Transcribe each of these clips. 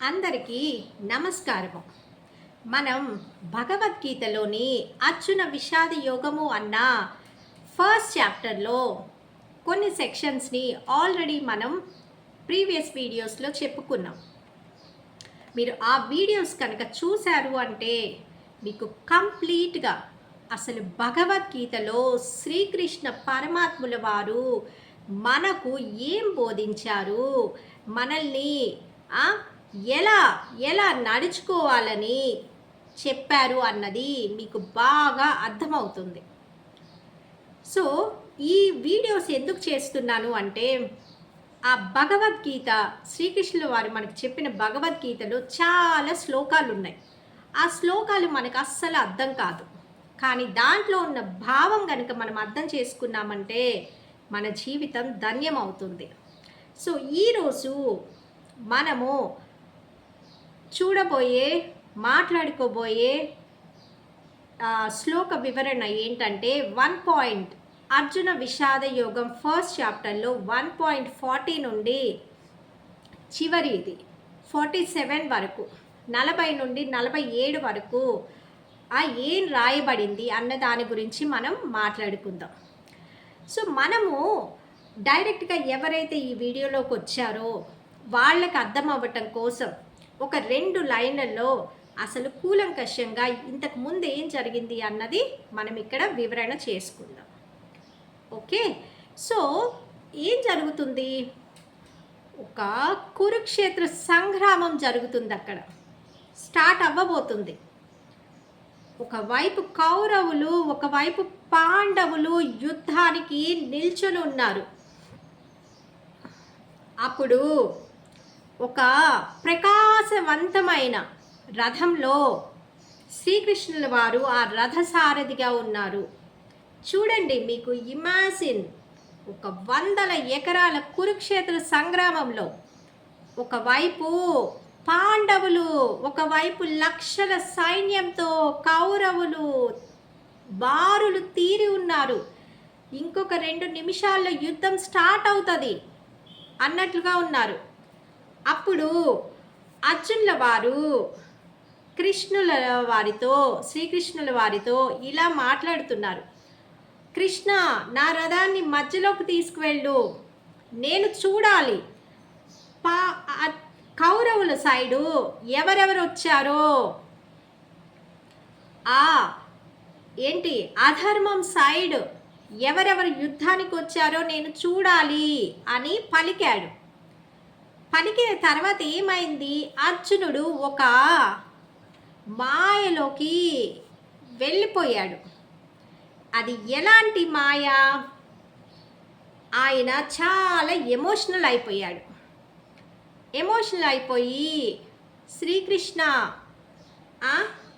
అందరికీ నమస్కారము. మనం భగవద్గీతలోని అర్జున విషాద యోగము అన్న ఫస్ట్ చాప్టర్లో కొన్ని సెక్షన్స్ని ఆల్రెడీ మనం ప్రీవియస్ వీడియోస్లో చెప్పుకున్నాం. మీరు ఆ వీడియోస్ కనుక చూశారు అంటే మీకు కంప్లీట్గా అసలు భగవద్గీతలో శ్రీకృష్ణ పరమాత్ముల వారు మనకు ఏం బోధించారు మనల్ని ఎలా ఎలా నడుచుకోవాలని చెప్పారు అన్నది మీకు బాగా అర్థమవుతుంది. సో ఈ వీడియోస్ ఎందుకు చేస్తున్నాను అంటే ఆ భగవద్గీత శ్రీకృష్ణుల వారు మనకు చెప్పిన భగవద్గీతలో చాలా శ్లోకాలు ఉన్నాయి. ఆ శ్లోకాలు మనకు అస్సలు అర్థం కాదు. కానీ దాంట్లో ఉన్న భావం కనుక మనం అర్థం చేసుకున్నామంటే మన జీవితం ధన్యమవుతుంది. సో ఈరోజు మనము చూడబోయే మాట్లాడుకోబోయే శ్లోక వివరణ ఏంటంటే వన్ పాయింట్ అర్జున విషాద యోగం ఫస్ట్ చాప్టర్లో వన్ పాయింట్ ఫార్టీ నుండి చివరిది ఫార్టీ సెవెన్ వరకు నలభై నుండి నలభై ఏడు వరకు ఆ ఏం రాయబడింది అన్న దాని గురించి మనం మాట్లాడుకుందాం. సో మనము డైరెక్ట్గా ఎవరైతే ఈ వీడియోలోకి వచ్చారో వాళ్ళకి అర్థం అవ్వటం కోసం ఒక రెండు లైన్లలో అసలు కూలంకషంగా ఇంతకు ముందు ఏం జరిగింది అన్నది మనం ఇక్కడ వివరణ చేసుకుందాం. ఓకే? సో ఏం జరుగుతుంది? ఒక కురుక్షేత్ర సంగ్రామం జరుగుతుంది అక్కడ. స్టార్ట్ అవ్వబోతుంది. ఒకవైపు కౌరవులు ఒకవైపు పాండవులు యుద్ధానికి నిల్చొని ఉన్నారు. అప్పుడు ఒక ప్రకాశవంతమైన రథంలో శ్రీకృష్ణుల వారు ఆ రథసారథిగా ఉన్నారు. చూడండి మీకు ఇమాజిన్. ఒక వందల ఎకరాల కురుక్షేత్ర సంగ్రామంలో ఒకవైపు పాండవులు ఒకవైపు లక్షల సైన్యంతో కౌరవులు బారులు తీరి ఉన్నారు. ఇంకొక రెండు నిమిషాల్లో యుద్ధం స్టార్ట్ అవుతుంది అన్నట్లుగా ఉన్నారు. అప్పుడు అర్జునుల వారు కృష్ణుల వారితో శ్రీకృష్ణుల వారితో ఇలా మాట్లాడుతున్నారు. కృష్ణ నా రథాన్ని మధ్యలోకి తీసుకువెళ్ళు. నేను చూడాలి. పా కౌరవుల సైడు ఎవరెవరు వచ్చారో? ఆ ఏంటి? అధర్మం సైడ్ ఎవరెవరు యుద్ధానికి వచ్చారో నేను చూడాలి అని పలికాడు. పలికిన తర్వాత ఏమైంది? అర్జునుడు ఒక మాయలోకి వెళ్ళిపోయాడు. అది ఎలాంటి మాయ? ఆయన చాలా ఎమోషనల్ అయిపోయాడు. ఎమోషనల్ అయిపోయి శ్రీకృష్ణ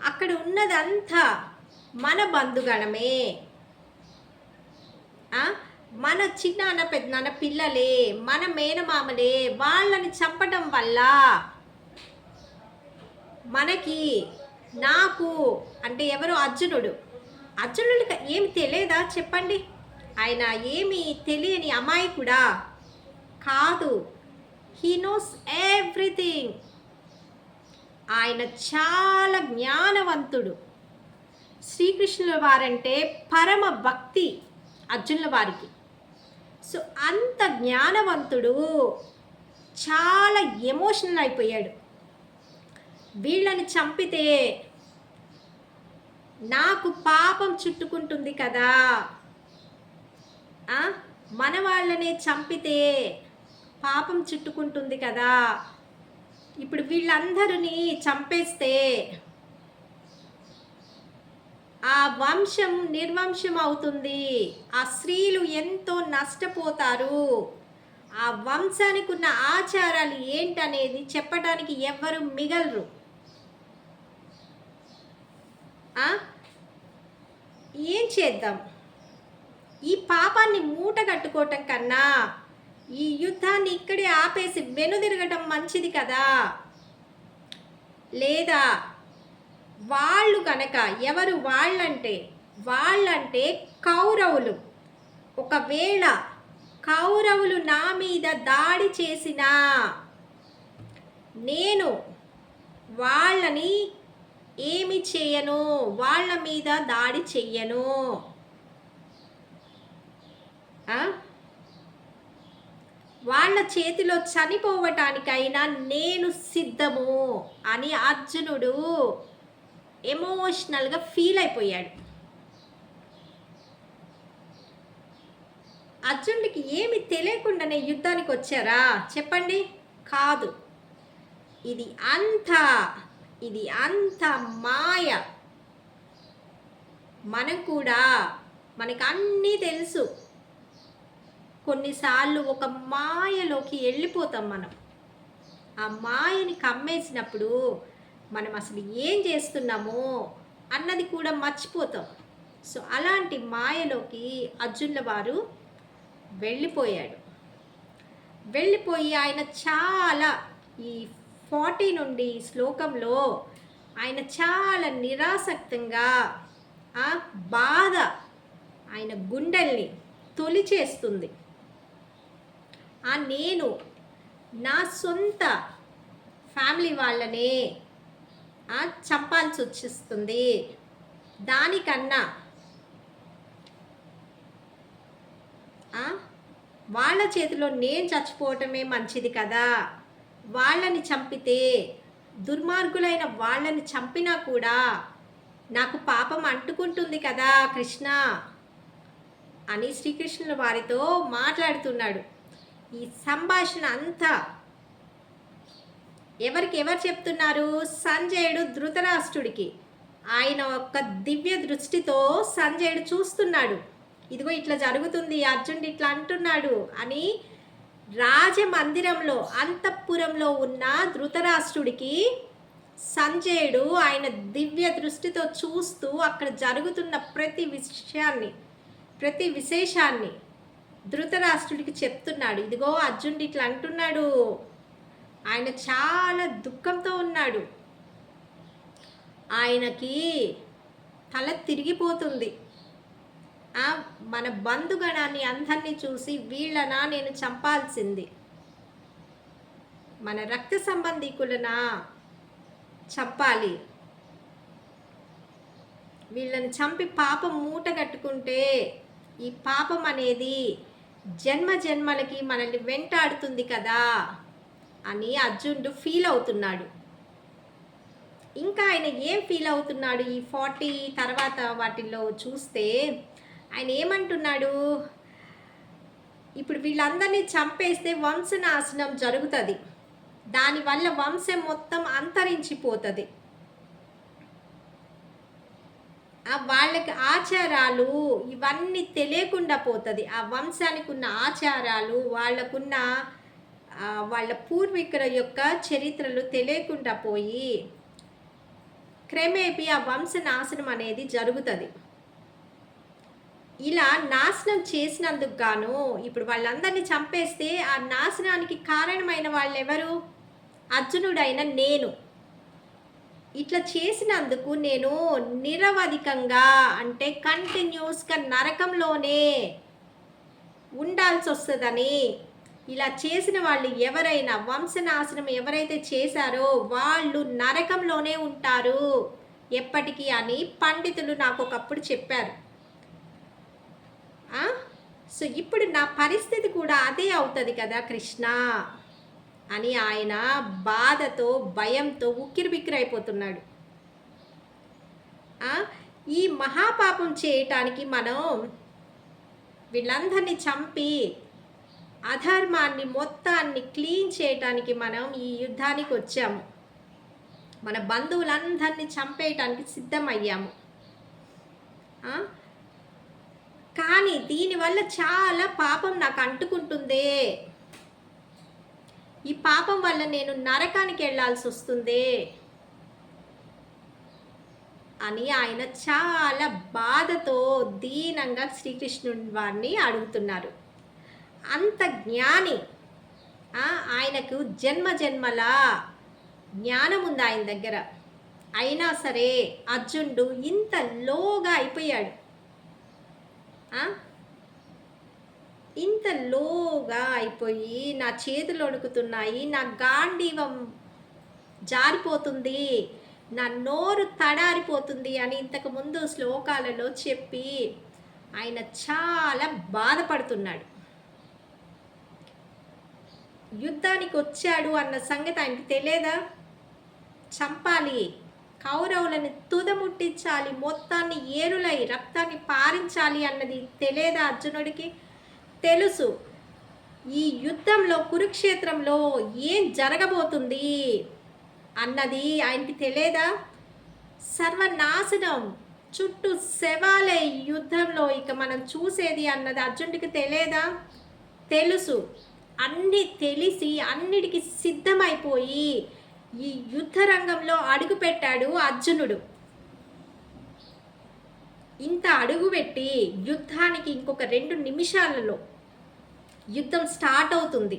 అక్కడ ఉన్నదంతా మన బంధుగణమే. ఆ, మన చిన్నాన్న పెద్దనాన్న పిల్లలే మన మేనమామలే వాళ్ళని చంపడం వల్ల మనకి నాకు అంటే ఎవరు? అర్జునుడు. అర్జునుడికి ఏమి తెలియదా? చెప్పండి. ఆయన ఏమి తెలియని అమాయకుడా? కాదు. హీ నోస్ ఎవ్రీథింగ్ ఆయన చాలా జ్ఞానవంతుడు. శ్రీకృష్ణుల వారంటే పరమ భక్తి అర్జునుల వారికి. సో అంత జ్ఞానవంతుడు చాలా ఎమోషనల్ అయిపోయాడు. వీళ్ళని చంపితే నాకు పాపం చుట్టుకుంటుంది కదా. మన వాళ్ళనే చంపితే పాపం చుట్టుకుంటుంది కదా. ఇప్పుడు వీళ్ళందరినీ చంపేస్తే ఆ వంశం నిర్వంశం అవుతుంది ఆ స్త్రీలు ఎంతో నష్టపోతారు. ఆ వంశానికి ఉన్న ఆచారాలు ఏంటనేది చెప్పడానికి ఎవ్వరు మిగలరు. ఏం చేద్దాం? ఈ పాపాన్ని మూట కట్టుకోవటం కన్నా ఈ యుద్ధాన్ని ఇక్కడే ఆపేసి వెనుదిరగటం మంచిది కదా. లేదా వాళ్ళు కనుక ఎవరు వాళ్ళంటే వాళ్ళంటే కౌరవులు. ఒకవేళ కౌరవులు నా మీద దాడి చేసినా నేను వాళ్ళని ఏమి చేయను? వాళ్ళ మీద దాడి చెయ్యను. వాళ్ళ చేతిలో చనిపోవటానికైనా నేను సిద్ధము అని అర్జునుడు ఎమోషనల్గా ఫీల్ అయిపోయాడు. అర్జునుడికి ఏమి తెలియకుండానే యుద్ధానికి వచ్చారా? చెప్పండి. కాదు. ఇది అంత ఇది అంత మాయ. మనం కూడా మనకు అన్నీ తెలుసు. కొన్నిసార్లు ఒక మాయలోకి వెళ్ళిపోతాం మనం. ఆ మాయని కమ్మేసినప్పుడు మనం అసలు ఏం చేస్తున్నామో అన్నది కూడా మర్చిపోతాం. సో అలాంటి మాయలోకి అర్జున్ల వారు వెళ్ళిపోయాడు. వెళ్ళిపోయి ఆయన చాలా ఈ ఫార్టీ నుండి ఈ శ్లోకంలో ఆయన చాలా నిరాసక్తంగా ఆ బాధ ఆయన గుండెల్ని తొలిచేస్తుంది. ఆ నేను నా సొంత ఫ్యామిలీ వాళ్ళనే చెప్పాల్సి వచ్చిస్తుంది దానికన్నా వాళ్ళ చేతిలో నేను చచ్చిపోవటమే మంచిది కదా. వాళ్ళని చంపితే దుర్మార్గులైన వాళ్ళని చంపినా కూడా నాకు పాపం అంటుకుంటుంది కదా కృష్ణ అని శ్రీకృష్ణుల వారితో మాట్లాడుతున్నాడు. ఈ సంభాషణ అంతా ఎవరికి ఎవరు చెప్తున్నారు? సంజయుడు ధృతరాష్ట్రుడికి. ఆయన ఒక్క దివ్య దృష్టితో సంజయుడు చూస్తున్నాడు. ఇదిగో ఇట్లా జరుగుతుంది అర్జునుడు ఇట్లా అంటున్నాడు అని రాజమందిరంలో అంతఃపురంలో ఉన్న ధృతరాష్ట్రుడికి సంజయుడు ఆయన దివ్య దృష్టితో చూస్తూ అక్కడ జరుగుతున్న ప్రతి విషయాన్ని ప్రతి విశేషాన్ని ధృతరాష్ట్రుడికి చెప్తున్నాడు. ఇదిగో అర్జునుడు ఇట్లా అంటున్నాడు. ఆయన చాలా దుఃఖంతో ఉన్నాడు. ఆయనకి తల తిరిగిపోతుంది. మన బంధుగణాన్ని అందరినీ చూసి వీళ్ళనా నేను చంపాల్సింది. మన రక్త సంబంధికులనా చంపాలి. వీళ్ళని చంపి పాపం మూట కట్టుకుంటే ఈ పాపం అనేది జన్మ జన్మలకి మనల్ని వెంటాడుతుంది కదా. అని అర్జునుడు ఫీల్ అవుతున్నాడు. ఇంకా ఆయన ఏం ఫీల్ అవుతున్నాడు ఈ ఫార్టీ తర్వాత వాటిల్లో చూస్తే ఆయన ఏమంటున్నాడు? ఇప్పుడు వీళ్ళందరినీ చంపేస్తే వంశనాశనం జరుగుతుంది. దానివల్ల వంశం మొత్తం అంతరించిపోతుంది. ఆ వాళ్ళకి ఆచారాలు ఇవన్నీ తెలియకుండా పోతుంది. ఆ వంశానికి ఉన్న ఆచారాలు వాళ్ళకున్న వాళ్ళ పూర్వీకుల యొక్క చరిత్రలు తెలియకుండా పోయి క్రమేపీ ఆ వంశ నాశనం అనేది జరుగుతుంది. ఇలా నాశనం చేసినందుకు గాను ఇప్పుడు వాళ్ళందరినీ చంపేస్తే ఆ నాశనానికి కారణమైన వాళ్ళు ఎవరు అర్జునుడైన నేను. ఇట్లా చేసినందుకు నేను నిరవధికంగా అంటే కంటిన్యూస్గా నరకంలోనే ఉండాల్సి వస్తుందని ఇలా చేసిన వాళ్ళు ఎవరైనా వంశనాశనం ఎవరైతే చేశారో వాళ్ళు నరకంలోనే ఉంటారు. ఎప్పటికీ అని పండితులు నాకు ఒకప్పుడు చెప్పారు. సో ఇప్పుడు నా పరిస్థితి కూడా అదే అవుతుంది కదా కృష్ణ అని ఆయన బాధతో భయంతో ఉక్కిరిబిక్కిరైపోతున్నాడు. అయిపోతున్నాడు ఈ మహాపాపం చేయటానికి మనం వీళ్ళందరినీ చంపి అధర్మాన్ని మొత్తాన్ని క్లీన్ చేయటానికి మనం ఈ యుద్ధానికి వచ్చాము. మన బంధువులందరినీ చంపేయటానికి సిద్ధమయ్యాము. కానీ దీనివల్ల చాలా పాపం నాకు అంటుకుంటుందే. ఈ పాపం వల్ల నేను నరకానికి వెళ్ళాల్సి వస్తుందే అని ఆయన చాలా బాధతో దీనంగా శ్రీకృష్ణుని వారిని అడుగుతున్నారు. అంత జ్ఞాని. ఆయనకు జన్మ జన్మల జ్ఞానం ఉంది ఆయన దగ్గర. అయినా సరే అర్జునుడు ఇంత లోగా అయిపోయాడు. ఇంత లోగా అయిపోయి నా చేతులు వణుకుతున్నాయి నా గాంధీవం జారిపోతుంది నా నోరు తడారిపోతుంది అని ఇంతకుముందు శ్లోకాలలో చెప్పి ఆయన చాలా బాధపడుతున్నాడు. యుద్ధానికి వచ్చాడు అన్న సంగతి ఆయనకి తెలియదా చంపాలి. కౌరవులను తుదముట్టించాలి. మొత్తాన్ని ఏరులై రక్తాన్ని పారించాలి అన్నది తెలియదా అర్జునుడికి? తెలుసు. ఈ యుద్ధంలో కురుక్షేత్రంలో ఏం జరగబోతుంది అన్నది ఆయనకి తెలియదా సర్వనాశనం. చుట్టూ శవాలే యుద్ధంలో ఇక మనం చూసేది అన్నది అర్జునుడికి తెలియదా తెలుసు. అన్నీ తెలిసి అన్నిటికీ సిద్ధమైపోయి ఈ యుద్ధ రంగంలో అడుగుపెట్టాడు అర్జునుడు. ఇంత అడుగుపెట్టి యుద్ధానికి ఇంకొక రెండు నిమిషాలలో యుద్ధం స్టార్ట్ అవుతుంది.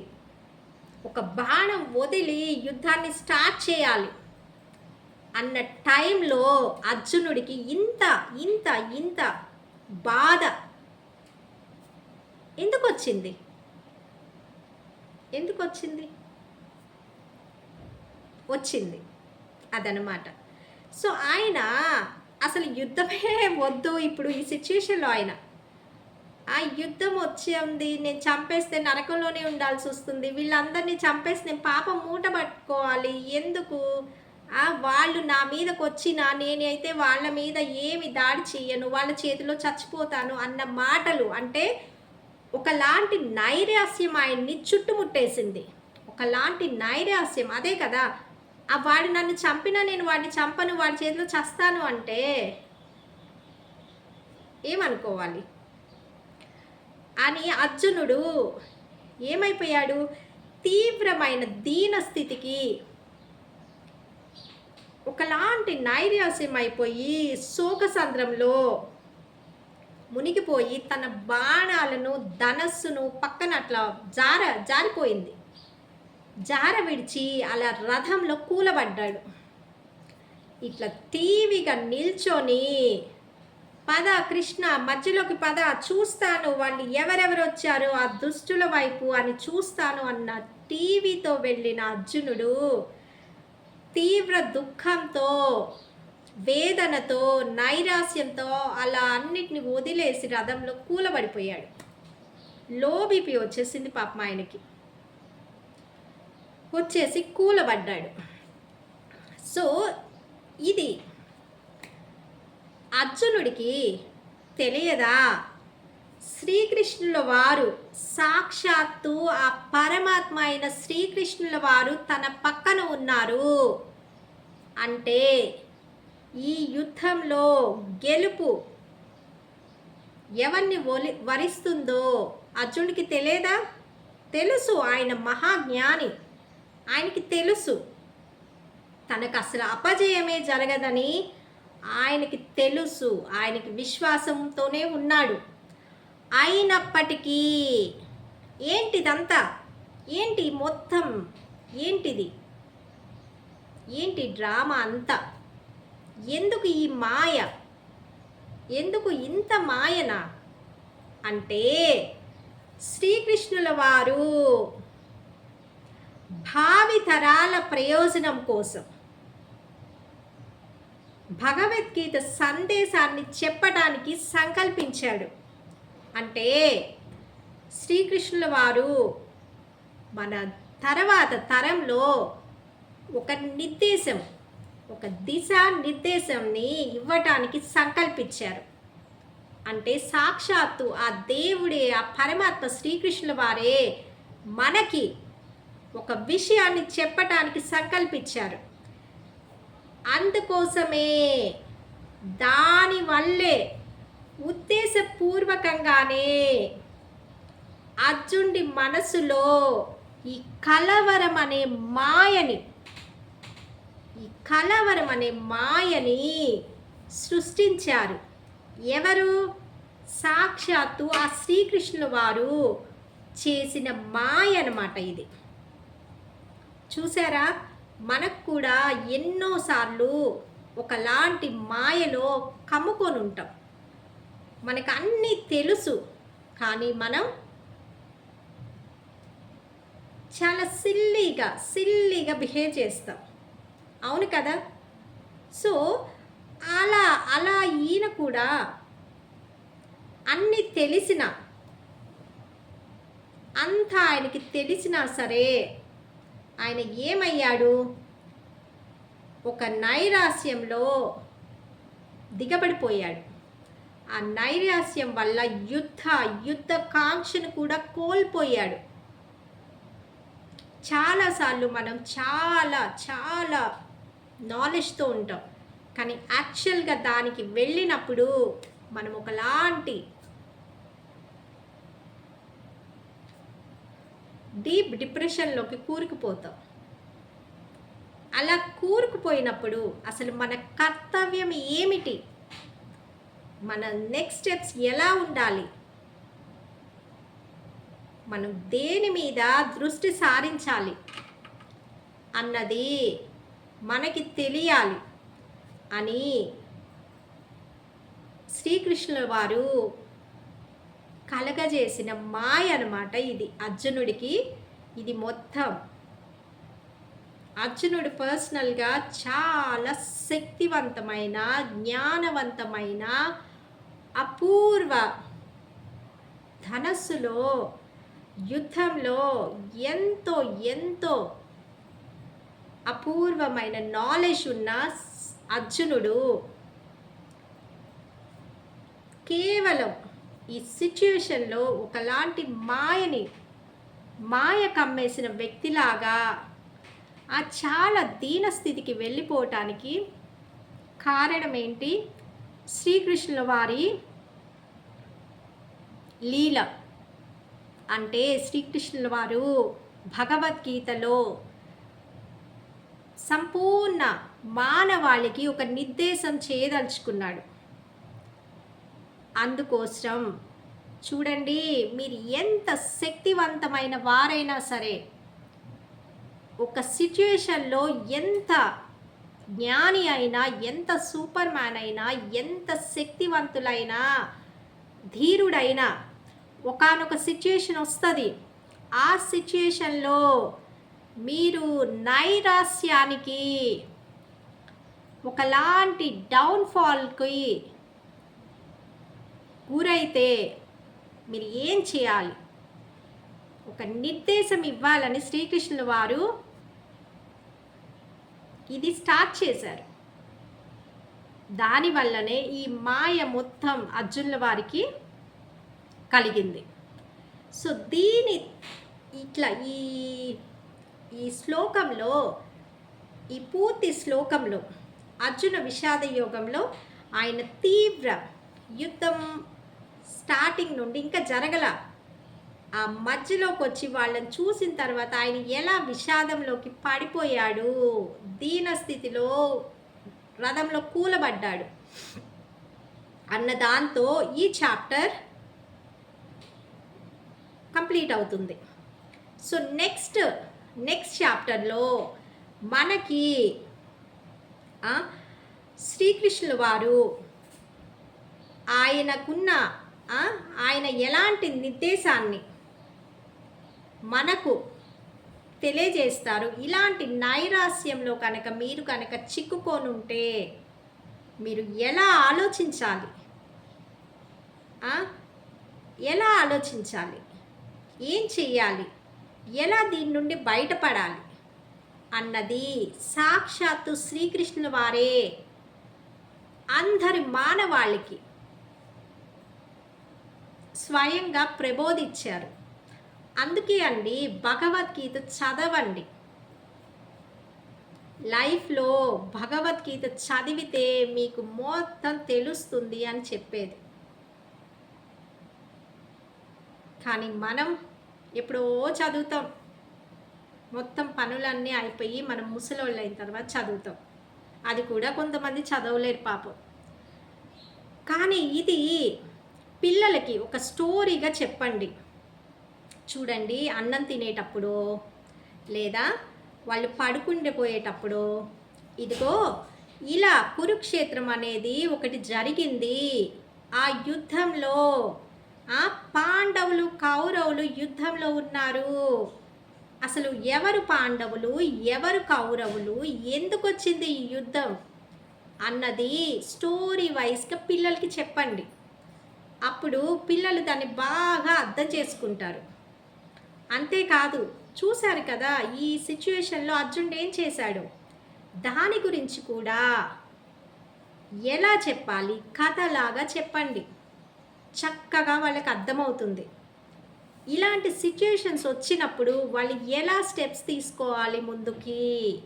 ఒక బాణం వదిలి యుద్ధాన్ని స్టార్ట్ చేయాలి అన్న టైంలో అర్జునుడికి ఇంత ఇంత ఇంత బాధ. ఎందుకు వచ్చింది ఎందుకు వచ్చింది. వచ్చింది అదనమాట సో ఆయన అసలు యుద్ధమే వద్దు ఇప్పుడు ఈ సిచ్యుయేషన్లో ఆయన. ఆ యుద్ధం వచ్చింది నేను చంపేస్తే నరకంలోనే ఉండాల్సి వస్తుంది. వీళ్ళందరినీ చంపేసి నేను పాపం మూట పట్టుకోవాలి. ఎందుకు? ఆ వాళ్ళు నా మీదకి వచ్చినా నేనైతే వాళ్ళ మీద ఏమి దాడి చేయను వాళ్ళ చేతిలో చచ్చిపోతాను అన్న మాటలు. అంటే ఒకలాంటి నైరాస్యం ఆయన్ని చుట్టుముట్టేసింది. ఒకలాంటి నైరాస్యం అదే కదా ఆ వాడు నన్ను చంపినా నేను వాడిని చంపను వాడి చేతిలో చస్తాను అంటే ఏమనుకోవాలి? అని అర్జునుడు ఏమైపోయాడు? తీవ్రమైన దీన స్థితికి ఒకలాంటి నైరాస్యం అయిపోయి శోకసంద్రంలో మునిగిపోయి తన బాణాలను ధనస్సును పక్కన అట్లా జార జారిపోయింది. జార విడిచి అలా రథంలో కూలబడ్డాడు. ఇట్లా తీవిగా నిల్చొని పద కృష్ణ మధ్యలోకి పద చూస్తాను వాళ్ళు ఎవరెవరు వచ్చారు ఆ దుష్టుల వైపు అని చూస్తాను అన్న టీవీతో వెళ్ళిన అర్జునుడు తీవ్ర దుఃఖంతో వేదనతో నైరాస్యంతో అలా అన్నిటిని వదిలేసి రథంలో కూలబడిపోయాడు. లో బీపీ వచ్చేసింది పాపం ఆయనకి. వచ్చేసి కూలబడ్డాడు. సో ఇది అర్జునుడికి తెలియదా? శ్రీకృష్ణుల వారు సాక్షాత్తు ఆ పరమాత్మ అయిన శ్రీకృష్ణుల వారు తన పక్కన ఉన్నారు. అంటే ఈ యుద్ధంలో గెలుపు ఎవరిని ఒలి వరిస్తుందో అర్జునుడికి తెలియదా తెలుసు. ఆయన మహాజ్ఞాని. ఆయనకి తెలుసు. తనకు అసలు అపజయమే జరగదని ఆయనకి తెలుసు. ఆయనకి విశ్వాసంతోనే ఉన్నాడు. అయినప్పటికీ ఏంటిదంతా? ఏంటి మొత్తం? ఏంటిది? ఏంటి డ్రామా అంతా? ఎందుకు ఈ మాయ? ఎందుకు ఇంత మాయన? అంటే శ్రీకృష్ణుల వారు భావి తరాల ప్రయోజనం కోసం భగవద్గీత సందేశాన్ని చెప్పడానికి సంకల్పించాడు. అంటే శ్రీకృష్ణుల వారు మన తర్వాత తరంలో ఒక నిర్దేశం ఒక దిశా నిర్దేశంని ఇవ్వటానికి సంకల్పించారు. అంటే సాక్షాత్తు ఆ దేవుడే ఆ పరమాత్మ శ్రీకృష్ణుల వారే మనకి ఒక విషయాన్ని చెప్పటానికి సంకల్పించారు. అందుకోసమే దానివల్లే ఉద్దేశపూర్వకంగానే అర్జునుడి మనసులో ఈ కలవరం అనే మాయని ఈ కలవరం అనే మాయని సృష్టించారు. ఎవరు? సాక్షాత్తు ఆ శ్రీకృష్ణుల వారు చేసిన మాయ అన్నమాట ఇది. చూసారా మనకు కూడా ఎన్నోసార్లు ఒకలాంటి మాయలో కమ్ముకొని ఉంటాం. మనకు అన్నీ తెలుసు. కానీ మనం చాలా సిల్లీగా సిల్లీగా బిహేవ్ చేస్తాం. అవును కదా? సో అలా అలా ఈయన కూడా అన్ని తెలిసిన అంతా ఆయనకి తెలిసినా సరే ఆయన ఏమయ్యాడు? ఒక నైరాస్యంలో దిగబడిపోయాడు. ఆ నైరాస్యం వల్ల యుద్ధ యుద్ధ కాంక్షను కూడా కోల్పోయాడు. చాలాసార్లు మనం చాలా చాలా నాలెడ్జ్తో ఉంటాం. కానీ యాక్చువల్గా దానికి వెళ్ళినప్పుడు మనం ఒకలాంటి డీప్ డిప్రెషన్లోకి కూరుకుపోతాం. అలా కూరుకుపోయినప్పుడు అసలు మన కర్తవ్యం ఏమిటి? మన నెక్స్ట్ స్టెప్స్ ఎలా ఉండాలి? మనం దేని మీద దృష్టి సారించాలి? అన్నది మనకి తెలియాలి అని శ్రీకృష్ణుల వారు కలగజేసిన మాయ అనమాట ఇది. అర్జునుడికి ఇది మొత్తం. అర్జునుడు పర్సనల్గా చాలా శక్తివంతమైన జ్ఞానవంతమైన అపూర్వ ధనస్సులో యుద్ధంలో ఎంతో ఎంతో అపూర్వమైన నాలెడ్జ్ ఉన్న అర్జునుడు కేవలం ఈ సిచ్యువేషన్లో ఒకలాంటి మాయని మాయ కమ్మేసిన వ్యక్తిలాగా ఆ చాలా దీన స్థితికి వెళ్ళిపోవటానికి కారణం ఏంటి? శ్రీకృష్ణుల వారి లీల. అంటే శ్రీకృష్ణుల వారు భగవద్గీతలో సంపూర్ణ మానవాళికి ఒక నిర్దేశం చేయదలుచుకున్నాడు. అందుకోసం చూడండి మీరు ఎంత శక్తివంతమైన వారైనా సరే ఒక సిచ్యుయేషన్లో ఎంత జ్ఞాని అయినా ఎంత సూపర్ మ్యాన్ అయినా ఎంత శక్తివంతులైనా ధీరుడైనా ఒకనొక సిచ్యుయేషన్ వస్తుంది. ఆ సిచ్యుయేషన్లో మీరు నైరాస్యానికి ఒకలాంటి డౌన్ఫాల్కి గురైతే మీరు ఏం చేయాలి? ఒక నిర్దేశం ఇవ్వాలని శ్రీకృష్ణుల వారు ఇది స్టార్ట్ చేశారు. దానివల్లనే ఈ మాయ మొత్తం అర్జునుల వారికి కలిగింది. సో దీని ఇట్లా ఈ ఈ శ్లోకంలో ఈ పూర్తి శ్లోకంలో అర్జున విషాద యోగంలో ఆయన తీవ్ర యుద్ధం స్టార్టింగ్ నుండి ఇంకా జరగల ఆ మధ్యలోకి వచ్చి వాళ్ళని చూసిన తర్వాత ఆయన ఎలా విషాదంలోకి పడిపోయాడు? దీన స్థితిలో రథంలో కూలబడ్డాడు. అన్న దాంతో ఈ చాప్టర్ కంప్లీట్ అవుతుంది. సో నెక్స్ట్ నెక్స్ట్ చాప్టర్లో మనకి శ్రీకృష్ణుల వారు ఆయనకున్న ఆయన ఎలాంటి నిర్దేశాన్ని మనకు తెలియజేస్తారు. ఇలాంటి నైరాస్యంలో కనుక మీరు కనుక చిక్కుకోనుంటే మీరు ఎలా ఆలోచించాలి? ఎలా ఆలోచించాలి? ఏం చెయ్యాలి? ఎలా దీని నుండి బయటపడాలి? అన్నది సాక్షాత్తు శ్రీకృష్ణుల వారే. అందరి మానవాళికి స్వయంగా ప్రబోధించారు. అందుకే అండి భగవద్గీత చదవండి. లైఫ్లో భగవద్గీత చదివితే మీకు మొత్తం తెలుస్తుంది అని చెప్పేది. కానీ మనం ఎప్పుడో చదువుతాం. మొత్తం పనులన్నీ అయిపోయి మనం ముసలోళ్ళు అయిన తర్వాత చదువుతాం. అది కూడా కొంతమంది చదవలేరు పాపం. కానీ ఇది పిల్లలకి ఒక స్టోరీగా చెప్పండి. చూడండి అన్నం తినేటప్పుడు లేదా వాళ్ళు పడుకుండిపోయేటప్పుడు ఇదిగో ఇలా కురుక్షేత్రం అనేది ఒకటి జరిగింది. ఆ యుద్ధంలో ఆ పాండవులు కౌరవులు యుద్ధంలో ఉన్నారు. అసలు ఎవరు పాండవులు? ఎవరు కౌరవులు? ఎందుకు వచ్చింది ఈ యుద్ధం? అన్నది స్టోరీ వైజ్గా పిల్లలకి చెప్పండి. అప్పుడు పిల్లలు దాన్ని బాగా అర్థం చేసుకుంటారు. అంతేకాదు చూశారు కదా ఈ సిచ్యువేషన్లో అర్జునుడు ఏం చేశాడు? దాని గురించి కూడా ఎలా చెప్పాలి? కథలాగా చెప్పండి. చక్కగా వాళ్ళకి అర్థమవుతుంది. ఇలాంటి సిచ్యుయేషన్స్ వచ్చినప్పుడు వాళ్ళు ఎలా స్టెప్స్ తీసుకోవాలి ముందుకి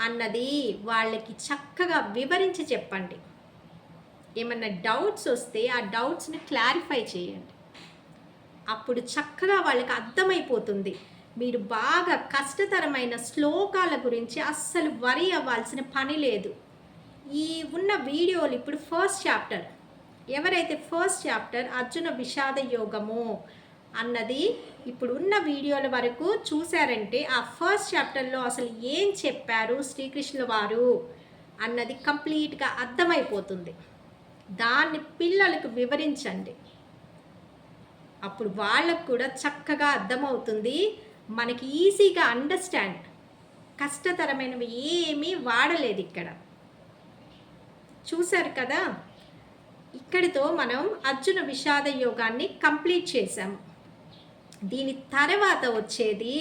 అన్నది వాళ్ళకి చక్కగా వివరించి చెప్పండి. ఏమన్నా డౌట్స్ వస్తే ఆ డౌట్స్ని క్లారిఫై చేయండి. అప్పుడు చక్కగా వాళ్ళకి అర్థమైపోతుంది. మీరు బాగా కష్టతరమైన శ్లోకాల గురించి అస్సలు వరి అవ్వాల్సిన పని లేదు. ఈ ఉన్న వీడియోలు ఇప్పుడు ఫస్ట్ చాప్టర్ ఎవరైతే ఫస్ట్ చాప్టర్ అర్జున విషాద యోగము అన్నది ఇప్పుడు ఉన్న వీడియోల వరకు చూశారంటే ఆ ఫస్ట్ చాప్టర్లో అసలు ఏం చెప్పారు శ్రీకృష్ణుల వారు అన్నది కంప్లీట్గా అర్థమైపోతుంది. దాన్ని పిల్లలకు వివరించండి. అప్పుడు వాళ్ళకు కూడా చక్కగా అర్థమవుతుంది. మనకి ఈజీగా అండర్స్టాండ్. కష్టతరమైనవి ఏమీ వాడలేదు ఇక్కడ. చూశారు కదా? ఇక్కడితో మనం అర్జున విషాద యోగాన్ని కంప్లీట్ చేశాము దీని తర్వాత వచ్చేది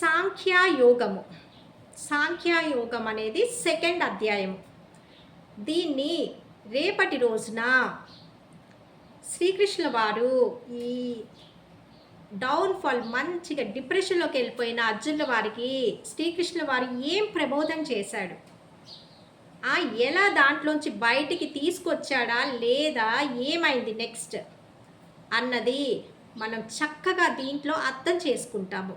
సాంఖ్యాయోగము సాంఖ్యాయోగం అనేది సెకండ్ అధ్యాయం. దీన్ని రేపటి రోజున శ్రీకృష్ణ వారు ఈ డౌన్ఫాల్ మంచిగా డిప్రెషన్లోకి వెళ్ళిపోయిన అర్జునుల వారికి శ్రీకృష్ణుల వారు ఏం ప్రబోధం చేశాడు? ఎలా దాంట్లోంచి బయటికి తీసుకొచ్చాడా లేదా ఏమైంది నెక్స్ట్? అన్నది మనం చక్కగా దీంట్లో అర్థం చేసుకుంటాము.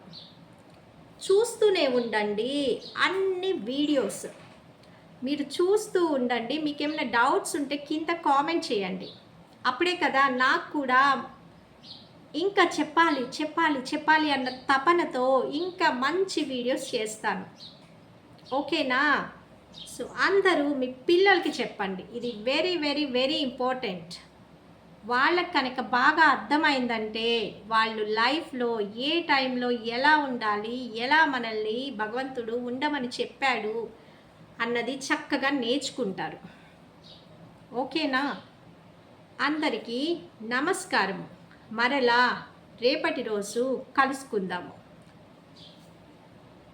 చూస్తూనే ఉండండి అన్ని వీడియోస్. మీరు చూస్తూ ఉండండి మీకు ఏమైనా డౌట్స్ ఉంటే కింద కామెంట్ చేయండి. అప్పుడే కదా నాకు కూడా ఇంకా చెప్పాలి చెప్పాలి చెప్పాలి అన్న తపనతో ఇంకా మంచి వీడియోస్ చేస్తాను. ఓకేనా? సో అందరూ మీ పిల్లలకి చెప్పండి. ఇది వెరీ వెరీ వెరీ ఇంపార్టెంట్ వాళ్ళకి కనుక బాగా అర్థమైందంటే వాళ్ళు లైఫ్లో ఏ టైంలో ఎలా ఉండాలి ఎలా మనల్ని భగవంతుడు ఉండమని చెప్పాడు అన్నది చక్కగా నేర్చుకుంటారు. ఓకేనా? అందరికీ నమస్కారం. మరలా రేపటి రోజు కలుసుకుందాము.